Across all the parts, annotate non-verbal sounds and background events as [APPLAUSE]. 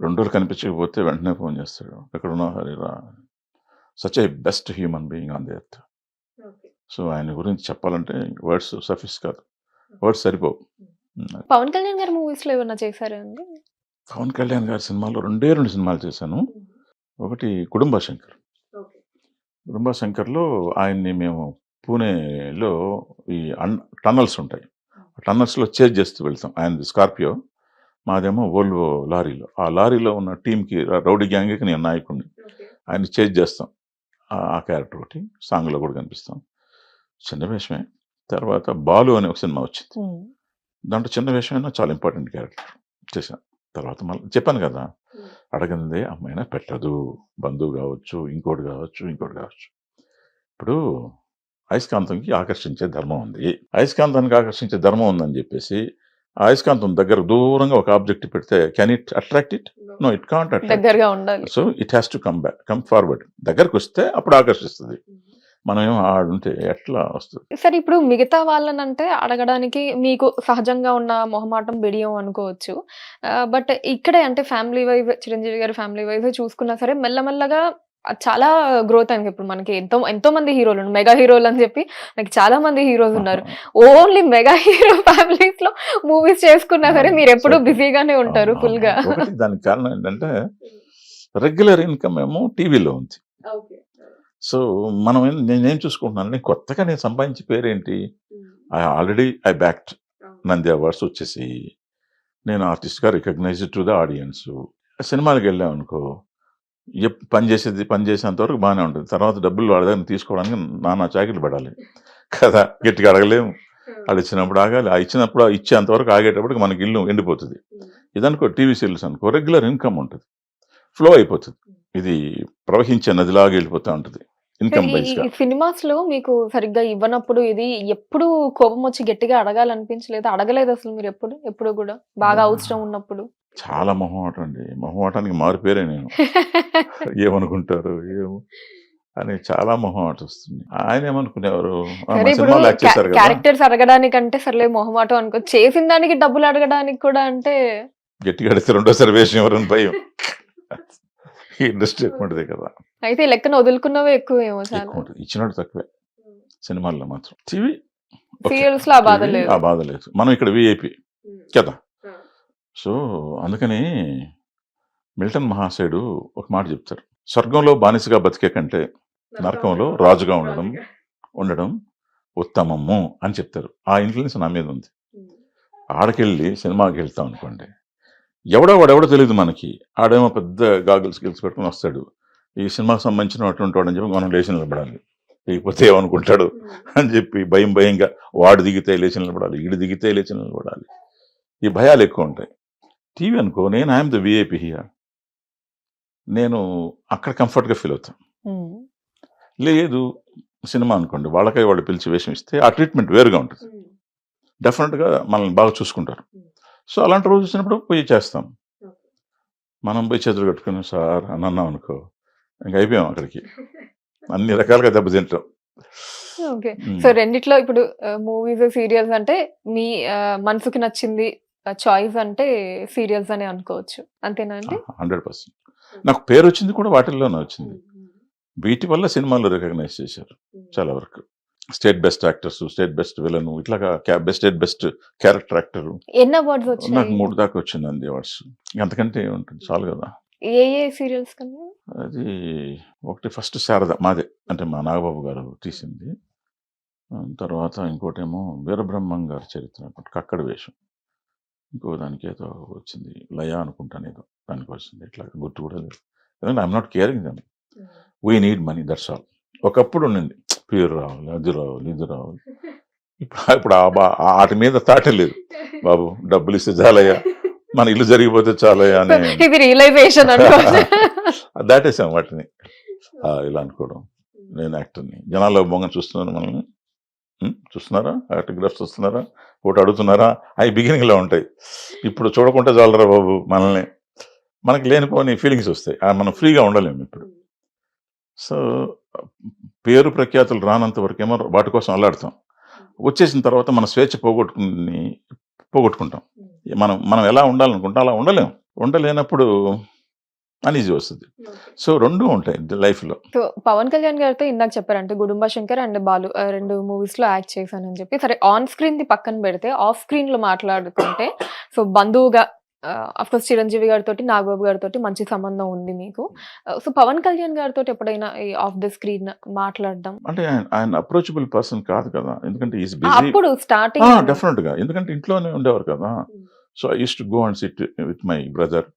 రెండు రోజులు కనిపించకపోతే వెంటనే ఫోన్ చేస్తాడు. ఎక్కడ ఉన్నావు హరిరా such a best human being on the earth so ఆయన గురించి చెప్పాలంటే వర్డ్స్ సఫిస్ కాదు. వర్డ్స్ సరిపోవు. పవన్ కళ్యాణ్ గారి మూవీస్లో ఏమన్నా చేశారా అండి? పవన్ కళ్యాణ్ గారి సినిమాలో రెండే రెండు సినిమాలు చేశాను. ఒకటి కుటుంబ శంకర్. కుటుంబ శంకర్లో ఆయన్ని మేము పూణేలో ఈ అన్ టన్నల్స్ ఉంటాయి. టన్నల్స్లో చేజ్ చేస్తూ వెళ్తాం. ఆయన స్కార్పియో. మాదేమో వోల్వో లారీలో. ఆ లారీలో ఉన్న టీంకి రౌడీ గ్యాంగ్కి నేను నాయకుడిని. ఆయన చేజ్ చేస్తాం. ఆ- క్యారెక్టర్ ఒకటి సాంగ్లో కూడా కనిపిస్తాం. చిన్న వేషమే. తర్వాత బాలు అనే ఒక సినిమా వచ్చింది. దాంట్లో చిన్న వేషమైనా చాలా ఇంపార్టెంట్ క్యారెక్టర్ చేశాను తర్వాత మళ్ళీ చెప్పాను కదా అడగందే అమ్మాయినా పెట్టదు. బంధువు కావచ్చు ఇంకోటి కావచ్చు ఇంకోటి కావచ్చు. ఇప్పుడు అయస్కాంతంకి ఆకర్షించే ధర్మం ఉంది. అయస్కాంతానికి ఆకర్షించే ధర్మం ఉందని చెప్పేసి అయస్కాంతం దగ్గర దూరంగా ఒక ఆబ్జెక్ట్ పెడితే can it attract it no it can't attract దగ్గరగా ఉండాలి. So it has to come back come forward దగ్గరకు వస్తే అప్పుడు ఆకర్షిస్తుంది. మనం ఏమో ఆడుంటే ఎట్లా వస్తుంది? సరే ఇప్పుడు మిగతా వాళ్ళనంటే అడగడానికి మీకు సహజంగా ఉన్న మొహమాటం బిడియం అనుకోవచ్చు. బట్ ఇక్కడే అంటే ఫ్యామిలీ వైజ్ చిరంజీవి గారి ఫ్యామిలీ వైజ్ చూసుకున్నా సరే మెల్లమెల్లగా చాలా గ్రోత్ అయింది. ఇప్పుడు మనకి ఎంతో ఎంతో మంది హీరోలు మెగా హీరోలు అని చెప్పి నాకు చాలా మంది హీరోస్ ఉన్నారు. ఓన్లీ మెగా హీరో ఫ్యామిలీస్లో మూవీస్ చేసుకున్నా సరే మీరు ఎప్పుడు. బిజీగానే ఉంటారు ఫుల్గా దానికి కారణం ఏంటంటే రెగ్యులర్ ఇన్కమ్ ఏమో టీవీలో ఉంది. సో మనం ఏం- నేనేం చూసుకుంటున్నాను నేను కొత్తగా నేను సంపాదించే పేరేంటి? I already I bagged Nandi awards వచ్చేసి నేను ఆర్టిస్ట్గా రికగ్నైజ్డ్ టు ద ఆడియన్స్. సినిమాలకు వెళ్ళాం అనుకో ఎప్- పని చేసేది పని చేసేంత వరకు బాగానే ఉంటుంది. తర్వాత డబ్బులు వాడి దగ్గర తీసుకోవడానికి నానా చాకిట్లు పడాలి. కదా గట్టిగా అడగలేము. అది ఇచ్చినప్పుడు ఆగాలి. ఆ ఇచ్చినప్పుడు ఆ ఇచ్చేంత వరకు ఆగేటప్పటికి మనకి ఇల్లు ఎండిపోతుంది. ఇదనుకో టీవీ సీరియల్స్ అనుకో రెగ్యులర్ ఇన్కమ్ ఉంటుంది. ఫ్లో అయిపోతుంది. ఇది ప్రవహించే నదిలాగా వెళ్ళిపోతూ ఉంటుంది. ఇన్కమ్ సినిమాస్లో మీకు సరిగ్గా ఇవ్వనప్పుడు ఇది ఎప్పుడు కోపం వచ్చి గట్టిగా అడగాలనిపించలేదు? అడగలేదు అసలు మీరు ఎప్పుడు? ఎప్పుడు కూడా? బాగా అవసరం ఉన్నప్పుడు? చాలా మొహమాటం అండి మొహమాటానికి మారు పేరే నేను. [LAUGHS] ఏమనుకుంటారు ఏమో అని చాలా మొహమాట వస్తుంది ఆయన ఏమనుకునేవారు క్యారెక్టర్స్ అడగడానికంటే సర్లే మొహమాటం అనుకో చేసిన దానికి డబ్బులు అడగడానికి కూడా అంటే గట్టిగా అడిగితే రెండోసారి వేషం ఎవరని భయం. ఈ ఇండస్ట్రీ ఎక్కువ ఉంటుంది కదా. అయితే లెక్కన వదులుకున్నవే ఎక్కువ ఉంటుంది ఇచ్చినట్టు తక్కువే. సినిమాల్లో మాత్రం. టీవీ? సీరియల్స్లో ఆ బాధ లేదు. మనం ఇక్కడ విఐపి కదా సో అందుకని మిల్టన్ మహాశయుడు ఒక మాట చెప్తారు. స్వర్గంలో బానిసగా బతికే కంటే నరకంలో రాజుగా ఉండడం ఉండడం ఉత్తమము అని చెప్తారు. ఆ ఇన్ఫ్లుయెన్స్ నా మీద ఉంది. ఆడకెళ్ళి సినిమాకి వెళ్తాం అనుకోండి ఎవడో వాడెవడో తెలియదు మనకి. ఆడేమో పెద్ద గాగుల్స్ గిల్స్ పెట్టుకుని వస్తాడు. ఈ సినిమాకి సంబంధించిన అటువంటి వాడు అని చెప్పి మనం లేచి నిలబడాలి. లేకపోతే ఏమనుకుంటాడు అని చెప్పి భయం భయంగా వాడు దిగితే లేచి నిలబడాలి ఈడు దిగితే లేచి నిలబడాలి. ఈ భయాలు ఎక్కువ ఉంటాయి. టీవీ అనుకో నేను ఐఎమ్ ద విఐపి హియర్ నేను అక్కడ కంఫర్ట్గా ఫీల్ అవుతాను. లేదు సినిమా అనుకోండి వాళ్ళకై వాళ్ళు పిలిచి వేషం ఇస్తే ఆ ట్రీట్మెంట్ వేరుగా ఉంటుంది. డెఫినెట్గా మనల్ని బాగా చూసుకుంటారు. సో అలాంటి రోజు వచ్చినప్పుడు పోయి చేస్తాం. మనం పోయి చేతులు కట్టుకుని సార్ అని అన్నాం అనుకో ఇంకా అయిపోయాం అక్కడికి. [LAUGHS] అన్ని రకాలుగా దెబ్బతింటాం ఓకే. సో రెండిట్లో ఇప్పుడు మూవీస్ సీరియల్స్ అంటే మీ మనసుకి నచ్చింది చాయిస్ అంటే సీరియల్స్ అనే అనుకోవచ్చు. అంతేనా అండి? Hundred percent. నాకు పేరు వచ్చింది కూడా వాటిల్లోనే వచ్చింది. వీటి వల్ల సినిమాల్లో రికగ్నైజ్ చేశారు చాలా వరకు. State best actors state best villain ఇట్లాగా best state best character actor. ఎన్ని అవార్డ్స్ నాకు మూడు దాకా వచ్చింది అంది అవార్డ్స్. అంతకంటే ఏముంటుంది చాలు కదా. ఏ ఏ సీరియల్స్ కన్నా? అది ఒకటి ఫస్ట్ శారద మాదే. అంటే మా నాగబాబు గారు తీసింది. తర్వాత ఇంకోటేమో వీరబ్రహ్మం గారి చరిత్ర కక్కడ వేషం. ఇంకో దానికి ఏదో వచ్చింది. లయ అనుకుంటాను ఏదో దానికి వచ్చింది. ఇట్లా గుర్తు కూడా లేదు. ఎందుకంటే I'm not caring them we need money that's all ఒకప్పుడు ఉండింది. పేరు రావాలి అది రావాలి ఇది రావాలి ఇప్పుడు ఇప్పుడు ఆ బా వాటి మీద తాటే లేదు. బాబు డబ్బులు ఇస్తే చాలయ్యా. మన ఇల్లు జరిగిపోతే చాలయ్యా అనే [LAUGHS] [LAUGHS] దాటేసాం వాటిని. ఇలా అనుకోవడం. నేను యాక్టర్ని. జనాల్లో బొంగ చూస్తున్నారు మనల్ని? చూస్తున్నారా? ఆటోగ్రాఫ్స్ వస్తున్నారా ఒకటి అడుగుతున్నారా? అవి బిగినింగ్లో ఉంటాయి. ఇప్పుడు చూడకుంటే చాలరా బాబు మనల్ని. మనకి లేనిపోని ఫీలింగ్స్ వస్తాయి. మనం ఫ్రీగా ఉండలేము ఇప్పుడు. సో పేరు ప్రఖ్యాతులు రానంత వరకేమో వాటి కోసం అల్లాడుతాం. వచ్చేసిన తర్వాత మన స్వేచ్ఛ పోగొట్టుకుని పోగొట్టుకుంటాం. మనం మనం ఎలా ఉండాలనుకుంటాం అలా ఉండలేము ఉండలేనప్పుడు అనీజీ వస్తుంది. సో రెండు ఉంటాయి లైఫ్లో. సో పవన్ కళ్యాణ్ గారితో ఇందాక చెప్పారంటే గుడుంబ శంకర్ అండ్ బాలు రెండు మూవీస్లో యాక్ట్ చేశానని చెప్పి సరే ఆన్ స్క్రీన్ ది పక్కన పెడితే ఆఫ్ స్క్రీన్లో మాట్లాడుకుంటే సో బంధువుగా అఫ్ కోర్స్ చిరంజీవి గారితో నాగబాబు గారితో మంచి సంబంధం ఉంది మీకు. సో పవన్ కళ్యాణ్ గారితో ఎప్పుడైనా ఆఫ్ ద స్క్రీన్ మాట్లాడడం? అంటే ఆయన అప్రోచబుల్ పర్సన్ కాదు కదా ఎందుకంటే అప్పుడు స్టార్టింగ్ డెఫినెట్గా ఎందుకంటే ఇంట్లోనే ఉండేవారు కదా. So I to go and sit with my brother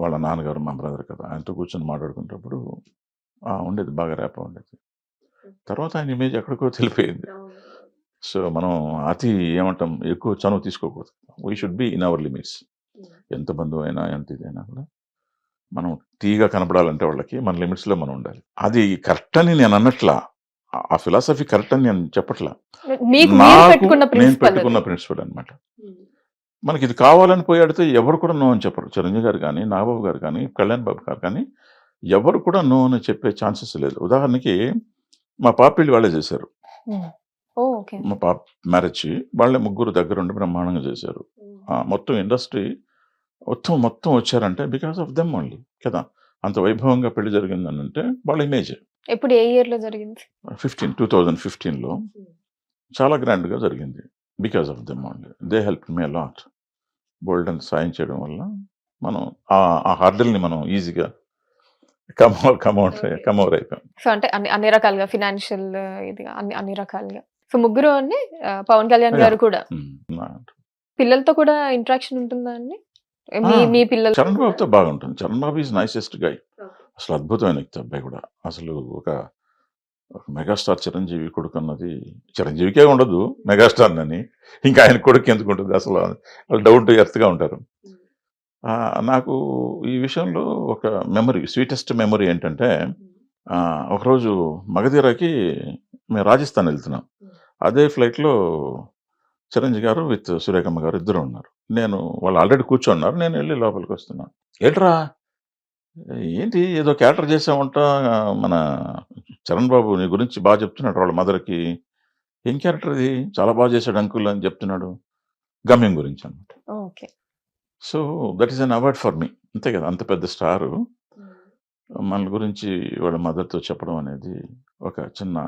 వాళ్ళ నాన్నగారు మా బ్రదర్ కదా! ఆయనతో కూర్చొని మాట్లాడుకునేటప్పుడు ఆ, ఉండేది బాగా రేప ఉండేది. తర్వాత ఆయన ఇమేజ్ ఎక్కడికో తెలిపోయింది సో మనం అతి ఏమంటాం ఎక్కువ చనువు తీసుకోకూడదు. We should be in our limits ఎంత బంధువు అయినా ఎంత ఇదైనా కూడా మనం తీగా కనపడాలంటే వాళ్ళకి మన లిమిట్స్లో మనం ఉండాలి. అది కరెక్ట్ అని నేను అన్నట్లా ఆ- ఫిలాసఫీ కరెక్ట్ అని నేను చెప్పట్లా. నేను పెట్టుకున్న ప్రిన్సిపల్ అనమాట మనకి ఇది కావాలని పోయి అడిగితే ఎవరు కూడా నో అని చెప్పరు. చిరంజీవి గారు కానీ నాగబాబు గారు కానీ కళ్యాణ్ బాబు గారు కానీ ఎవరు కూడా నో అని చెప్పే ఛాన్సెస్ లేదు. ఉదాహరణకి మా పాపిళ్ళు వాళ్ళే చేశారు. మా పాప మ్యారేజ్ వాళ్ళే ముగ్గురు దగ్గర ఉండి బ్రహ్మాండంగా చేశారు. మొత్తం ఇండస్ట్రీ మొత్తం మొత్తం వచ్చారంటే బికాస్ ఆఫ్ దెమ్ ఓన్లీ కదా? అంత వైభవంగా పెళ్ళి జరిగిందని అంటే వాళ్ళ ఇమేజ్. ఎప్పుడు ఏ ఇయర్లో జరిగింది? ఫిఫ్టీన్ టూ థౌజండ్ ఫిఫ్టీన్లో చాలా గ్రాండ్గా జరిగింది. Because of them only they help me lot బోల్డ్ సాయం చేయడం వల్ల మనం ఆ- హర్డల్ని మనం ఈజీగా కమౌ కమౌట్ Okay. కమౌర్ అయిపోయాం. సో అంటే అన్ని అన్ని రకాలుగా ఫినాన్షియల్ ఇది అన్ని అన్ని రకాలుగా. సో ముగ్గురు అండి పవన్ కళ్యాణ్. గారు కూడా. పిల్లలతో కూడా ఇంటరాక్షన్ ఉంటుందా అండి? మీ మీ పిల్లలు చరణ్ బాబుతో బాగుంటుంది. Charan Babu is nicest guy అసలు అద్భుతమైన వ్యక్తి అబ్బాయి కూడా. అసలు ఒక మెగాస్టార్ చిరంజీవి కొడుకు అన్నది చిరంజీవికే ఉండదు మెగాస్టార్ అని ఇంకా ఆయన కొడుకు ఎందుకు ఉంటుంది? అసలు వాళ్ళు డౌన్ టు ఎర్త్గా ఉంటారు. నాకు ఈ విషయంలో ఒక మెమరీ స్వీటెస్ట్ మెమరీ ఏంటంటే ఒకరోజు మగధీరాకి మేము రాజస్థాన్ వెళ్తున్నాం. అదే ఫ్లైట్లో చిరంజీవి గారు విత్ సురేఖమ్మ గారు ఇద్దరు ఉన్నారు. నేను వాళ్ళు ఆల్రెడీ కూర్చోన్నారు నేను వెళ్ళి లోపలికి వస్తున్నాను. ఏట్రా? ఏంటి? ఏదో క్యారెక్టర్ చేసామంట మన చరణ్ బాబు నీ గురించి బాగా చెప్తున్నాడు వాళ్ళ మదర్కి. ఏం క్యారెక్టర్ ఇది? చాలా బాగా చేశాడు అంకుల్ అని చెప్తున్నాడు. గమ్యం గురించి అనమాట okay. So that is an award for me. అంతే కదా అంత పెద్ద స్టారు. మన గురించి వాళ్ళ మదర్తో చెప్పడం అనేది ఒక చిన్న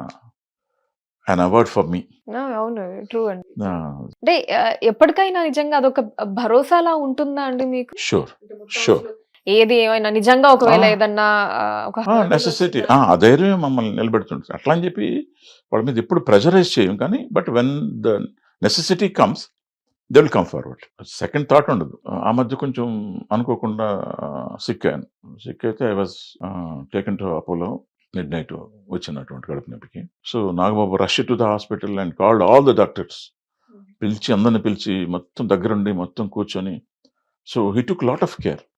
అన్ అవార్డ్ ఫర్ మీ. అవును ట్రూ అండి. అంటే ఎప్పటికైనా నిజంగా అదొక భరోసాలా ఉంటుందా అండి మీకు? Sure sure. ఏది ఏమైనా నిజంగా ఒకవేళ. ఏదన్నా నెసెసిటీ ఆ ధైర్యం మమ్మల్ని నిలబెడుతుంటుంది అట్లా అని చెప్పి వాళ్ళ మీద ఎప్పుడు ప్రెజరైజ్ చేయం కానీ but when the necessity comes they will come forward second thought ఉండదు. ఆ మధ్య కొంచెం అనుకోకుండా సిక్ అయ్యాను సిక్ అయితే I was taken to Apollo midnight వచ్చినటువంటి గడుపు నొప్పికి. So Nagababu rush to the hospital and called all the doctors పిలిచి అందరిని పిలిచి మొత్తం దగ్గరుండి మొత్తం కూర్చొని. So he took lot of care